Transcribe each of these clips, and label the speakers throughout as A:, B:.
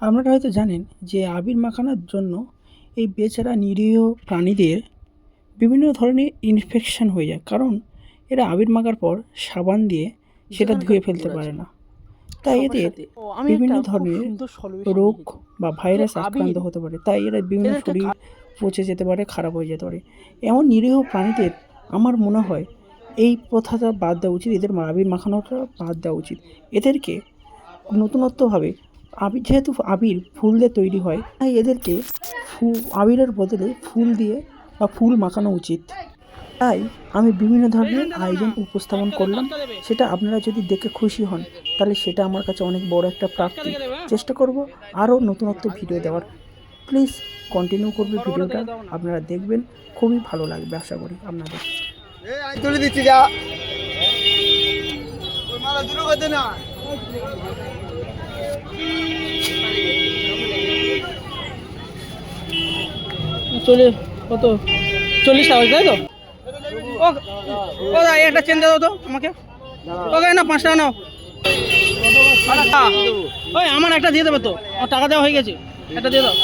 A: আপনারা হয়তো জানেন যে আবির মাখানোর জন্য এই বেচারা নিরীহ প্রাণীদের বিভিন্ন ধরনের ইনফেকশন হয়ে যায়। কারণ এরা আবির মাখার পর সাবান দিয়ে সেটা ধুয়ে ফেলতে পারে না। তাই এদের বিভিন্ন ধরনের রোগ বা ভাইরাস আক্রান্ত হতে পারে। তাই এরা বিভিন্ন শরীর পচে যেতে পারে খারাপ হয়ে যেতে পারে। এমন নিরীহ প্রাণীদের আমার মনে হয় এই প্রথাটা বাদ দেওয়া উচিত। এদের আবির মাখানোটা বাদ দেওয়া উচিত। এদেরকে নতুনত্বভাবে আবির যেহেতু আবির ফুল দিয়ে তৈরি হয়, তাই এদেরকে ফু, আবিরের বদলে ফুল দিয়ে বা ফুল মাখানো উচিত। তাই আমি বিভিন্ন ধরনের আয়োজন উপস্থাপন করলাম। সেটা আপনারা যদি দেখে খুশি হন, তাহলে সেটা আমার কাছে অনেক বড় একটা প্রাপ্তি। চেষ্টা করব আরও নতুনত্ব ভিডিও দেওয়ার। প্লিজ কন্টিনিউ করবে ভিডিওটা। আপনারা দেখবেন, খুবই ভালো লাগবে আশা করি আপনাদের।
B: দিচ্ছি, যা। না।
C: চল্লিশ কত? চল্লিশ টাকা তাই তো? ও দাদা একটা চেন দাও তো আমাকে। ওকে না পাঁচ টাকা নাও। ওই আমার একটা দিয়ে দেবে তো। আমার টাকা দেওয়া হয়ে গেছে। একটা দিয়ে দাও।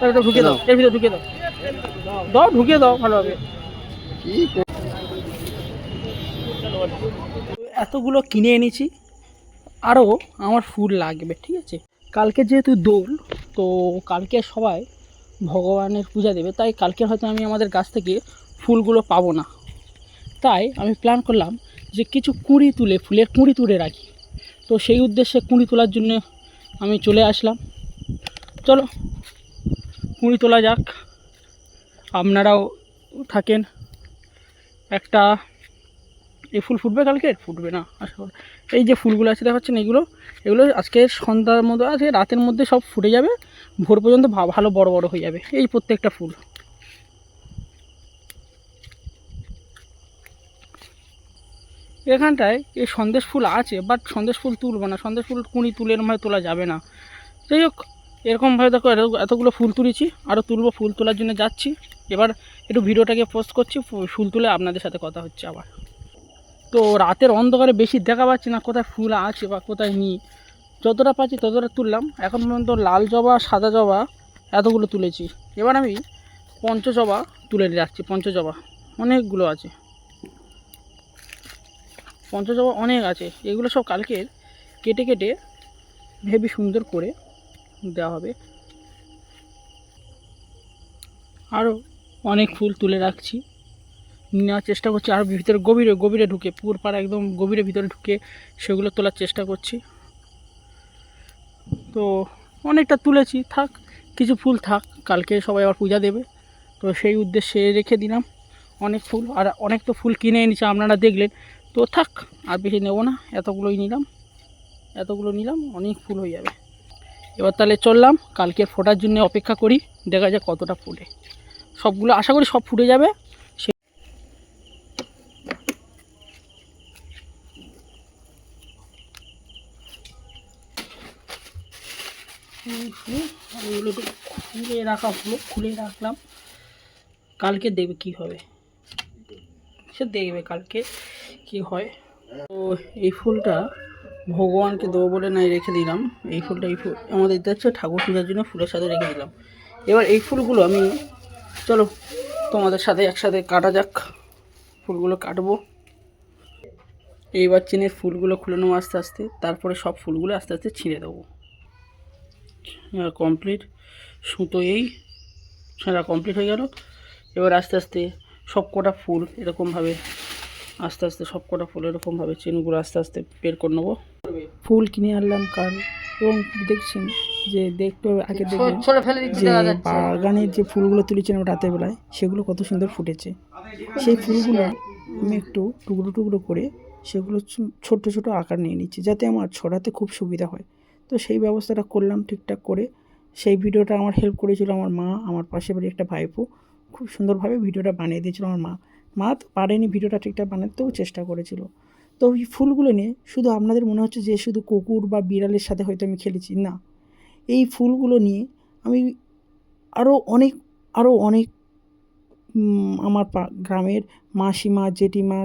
C: ভিতরে ঢুকিয়ে দাও এর ভিতরে ঢুকিয়ে দাও। দাও ঢুকিয়ে দাও ভালো হবে। এতগুলো কিনে এনেছি আরও আমার ফুল লাগবে, ঠিক আছে? কালকে যেহেতু দোল, তো কালকে সবাই ভগবানের পূজা দেবে, তাই কালকে হয়তো আমি আমাদের গাছ থেকে ফুলগুলো পাবো না। তাই আমি প্ল্যান করলাম যে কিছু কুঁড়ি তুলে, ফুলের কুঁড়ি তুলে রাখি। তো সেই উদ্দেশ্যে কুঁড়ি তোলার জন্য আমি চলে আসলাম। চলো, কুঁড়ি তোলা যাক। আপনারাও থাকেন। একটা এই ফুল ফুটবে কালকে? ফুটবে না, আশা এই যে ফুলগুলো আছে দেখা পাচ্ছেন এগুলো এগুলো আজকে সন্ধ্যার মধ্যে আছে রাতের মধ্যে সব ফুটে যাবে। ভোর পর্যন্ত ভালো বড় বড় হয়ে যাবে। এই প্রত্যেকটা ফুল। এখানটায় এই সন্দেশ ফুল আছে বাট সন্দেশ ফুল তুলবো না। সন্দেশ ফুল কুঁড়ি তুলে এরমভাবে তোলা যাবে না। যাই হোক এরকমভাবে দেখো এতগুলো ফুল তুলেছি। আরও তুলবো, ফুল তোলার জন্য যাচ্ছি। এবার একটু ভিডিওটাকে পোস্ট করছি, ফুল তুলে আপনাদের সাথে কথা হচ্ছে আবার। তো রাতের অন্ধকারে বেশি দেখা পাচ্ছি না কোথায় ফুল আছে বা কোথায় নেই। যতটা পাচ্ছি ততটা তুললাম। এখন পর্যন্ত লাল জবা, সাদা জবা এতগুলো তুলেছি। এবার আমি পঞ্চজবা তুলে রাখছি পঞ্চজবা। অনেকগুলো আছে। পঞ্চজবা অনেক আছে। এগুলো সব কালকের কেটে কেটে ভেবে সুন্দর করে দেওয়া হবে। আরও অনেক ফুল তুলে রাখছি। নেওয়ার চেষ্টা করছি, আর ভিতরে গভীরে গভীরে ঢুকে, পুকুর পাড়া একদম গভীরে ভিতরে ঢুকে সেগুলো তোলার চেষ্টা করছি। তো অনেকটা তুলেছি, থাক, কিছু ফুল থাক, কালকে সবাই আবার পূজা দেবে। তো সেই উদ্দেশ্যে রেখে দিলাম অনেক ফুল, আর অনেক তো ফুল কিনে এনেছে, আপনারা দেখলেন। তো থাক, আর বেশি নেব না, এতগুলোই নিলাম, এতগুলো নিলাম, অনেক ফুল হয়ে যাবে। এবার তাহলে চললাম, কালকে ফোটার জন্য অপেক্ষা করি, দেখা যাক কতটা ফুটে। সবগুলো আশা করি সব ফুটে যাবে ফুল ফুল আর এগুলো একটু খুলে রাখা হলো, খুলে রাখলাম। কালকে দেখবে কি হবে। সে দেখবে কালকে কি হয়। তো এই ফুলটা ভগবানকে দেবো বলে নাই রেখে দিলাম। এই ফুলটা, এই ফুল আমাদের দেখছে ঠাকুর পূজার জন্য ফুলের সাথে রেখে দিলাম। এবার এই ফুলগুলো আমি, চলো তোমাদের সাথে একসাথে কাটা যাক। ফুলগুলো কাটবো। এইবার চেনের ফুলগুলো খুলে নেব আস্তে আস্তে। তারপরে সব ফুলগুলো আস্তে আস্তে ছিঁড়ে দেবো। কমপ্লিট সুতো এই ছেঁড়া কমপ্লিট হয়ে গেল। এবার আস্তে আস্তে সব কটা ফুল এরকমভাবে আস্তে আস্তে সব কটা ফুল এরকমভাবে চেনগুলো আস্তে আস্তে বের করে নেব। ফুল কিনে আনলাম কাল। এবং দেখছেন যে দেখতে আগে দেখবেন যে বাগানের যে ফুলগুলো তুলেছিলাম রাতের বেলায় সেগুলো কত সুন্দর ফুটেছে। সেই ফুলগুলো আমি একটু টুকরো টুকরো করে সেগুলো ছোট ছোট আকার নিয়ে নিচ্ছি যাতে আমার ছড়াতে খুব সুবিধা হয়। তো সেই ব্যবস্থাটা করলাম ঠিকঠাক করে। সেই ভিডিওটা আমার হেল্প করেছিল আমার মা, আমার পাশে বাড়ি একটা ভাইপো। খুব সুন্দরভাবে ভিডিওটা বানিয়ে দিয়েছিল আমার মা। মা তো পারেনি ভিডিওটা ঠিকঠাক বানাতেও চেষ্টা করেছিল। তো এই ফুলগুলো নিয়ে শুধু আপনাদের মনে হচ্ছে যে শুধু কুকুর বা বিড়ালের সাথে হয়তো আমি খেলেছি, না। এই ফুলগুলো নিয়ে আমি আরও অনেক আরও অনেক আমার গ্রামের মাসিমা, জেঠিমা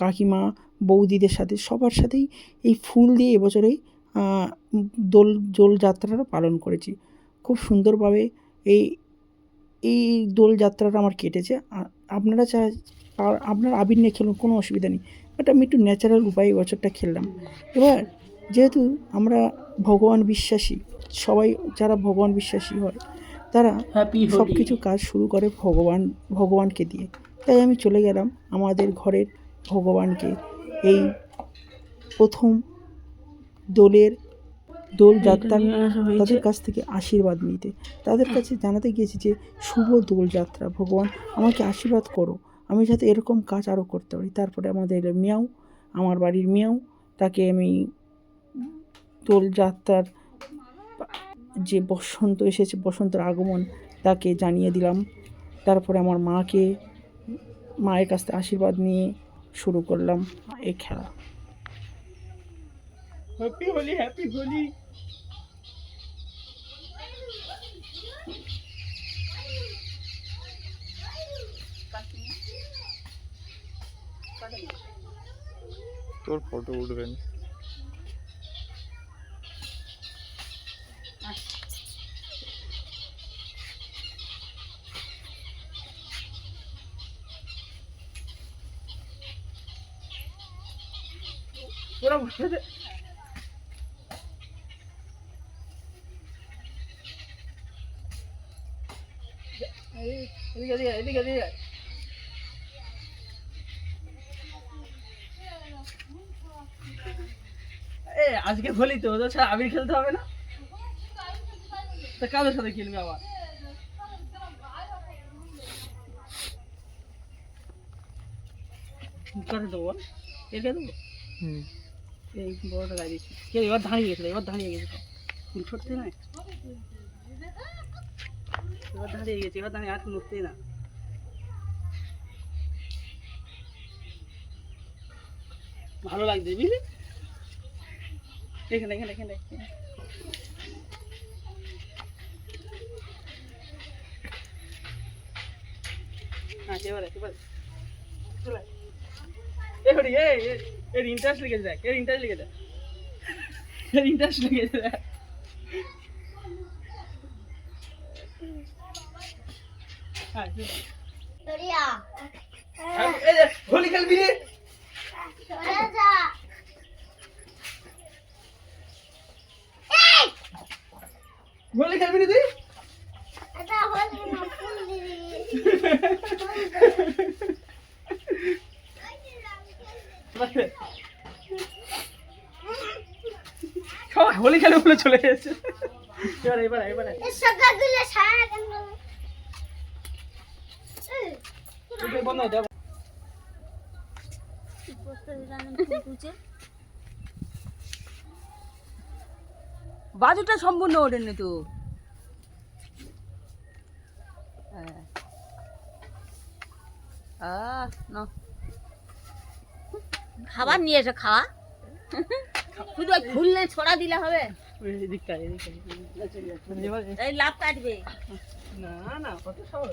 C: কাকিমা, বৌদিদের সাথে সবার সাথেই এই ফুল দিয়ে এবছরেই
A: দোল দোলযাত্রাটা পালন করেছি। খুব সুন্দরভাবে এই এই দোলযাত্রাটা আমার কেটেছে। আপনারা চা আর আপনার আবির নিয়ে খেলুন কোনো অসুবিধা নেই। বাট আমি একটু ন্যাচারাল উপায়ে বছরটা খেললাম। এবার যেহেতু আমরা ভগবান বিশ্বাসী সবাই যারা ভগবান বিশ্বাসী হয় তারা সব কিছু কাজ শুরু করে ভগবান ভগবানকে দিয়ে। তাই আমি চলে গেলাম আমাদের ঘরের ভগবানকে। এই প্রথম দোলের দোল যাত্রার তাদের কাছ থেকে আশীর্বাদ নিতে। তাদের কাছে জানাতে গিয়েছি যে শুভ দোলযাত্রা ভগবান আমাকে আশীর্বাদ করো। আমি যাতে এরকম কাজ আরও করতে পারি। তারপরে আমাদের মিয়াও আমার বাড়ির মিয়াও তাকে আমি দোলযাত্রার যে বসন্ত এসেছে বসন্তের আগমন তাকে জানিয়ে দিলাম। তারপরে আমার মাকে মায়ের কাছ থেকে আশীর্বাদ নিয়ে শুরু করলাম এই খেলা।
C: হ্যাপি হোলি হ্যাপি হোলি
B: তোর ফটো উঠবেন
C: ওরা বসে এদিকে এদিকে এদিকে এ আজকে বলি তো ওদের সাথে আবির খেলতে হবে না? তা কাদের সাথে খেলবে আবার? কাকে দেবো বল? একে দেবো?
B: হুম।
C: এই বড়টা গায়ে দিচ্ছি কে এবার দাঁড়িয়ে গেছিল এবার দাঁড়িয়ে গেছে ফুল ছড়তে নাই এবার দাঁড়িয়ে গেছে, এবার দাঁড়িয়ে আর নড়তেই না। ভালো লাগছে, বুঝলি? এখানে এখানে এখানে। হ্যাঁ এবারে এবারে। আয়। এ এর ইন্টারেস্ট লিখেছে দেখ, এর ইন্টারেস্ট লিখে দেখ। এর ইন্টারেস্ট লিখেছে দেখ হ্যাঁ, চলে আয়।
D: Gloria,
C: হ্যাঁ, এই যে, হোলি খেলবি রে। হোলি খেলবি রে তুই?
D: এটা হলো
C: খেলে বলে চলে গেছে। এবার এবার এবার।
D: সকালগুলো সারা কেন
C: বন্ধ হতে
E: বাজুটা সম্পূর্ণ ওঠেনি তো। হ্যাঁ। খাবার নিয়ে এসো খাওয়া। শুধু খুললে ছড়া দিলে হবে। এই লাভ কাটবে।
C: না না কত সহজ।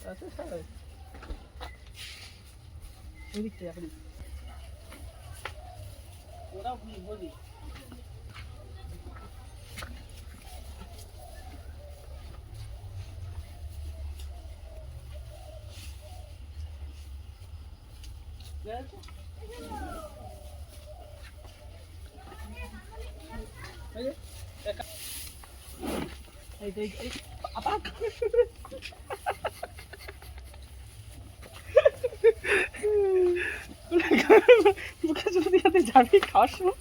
C: কত সহজ এদিকটা এখন ওরা বুঝি বুঝি এই এই এই আবার মুখে হাতে যাবি খাওয়ার সময়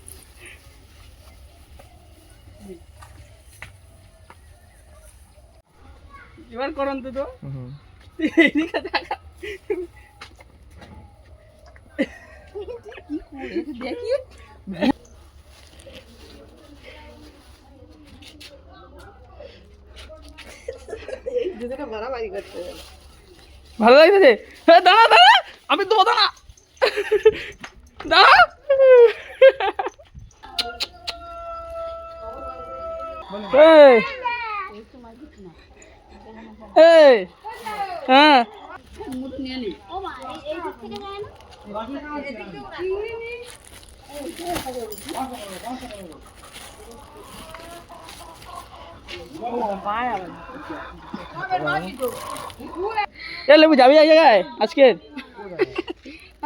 C: এবার করন তো তো। দেখা।
E: দেখি।
C: ভালো দাঁড়া দাঁড়া! আমি তো দাঁড়া! দাঁড়া এই। এই। হ্যাঁ।
D: ও মা এই দিক থেকে যায় না
C: এ, লেবু যাবি জায়গায়? আজকে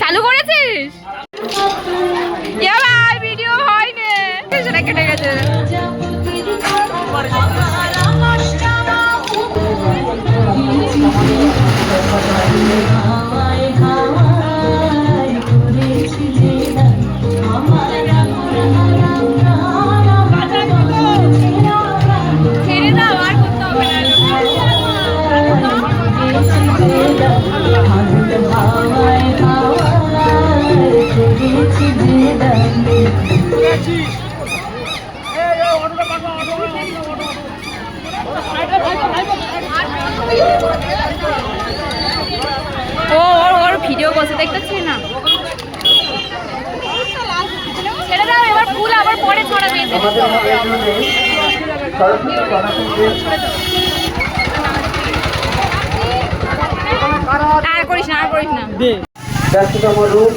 F: চালু করেছিস? ভিডিও হয়নি। সেটা কেটে গেছে। দেখতেছি না। ছেড়ে দাও এবার ফুল আবার পরে ছড়াবে। আর করিস না আর করিস না।
C: দে।
G: ব্যস্ততম রূপ।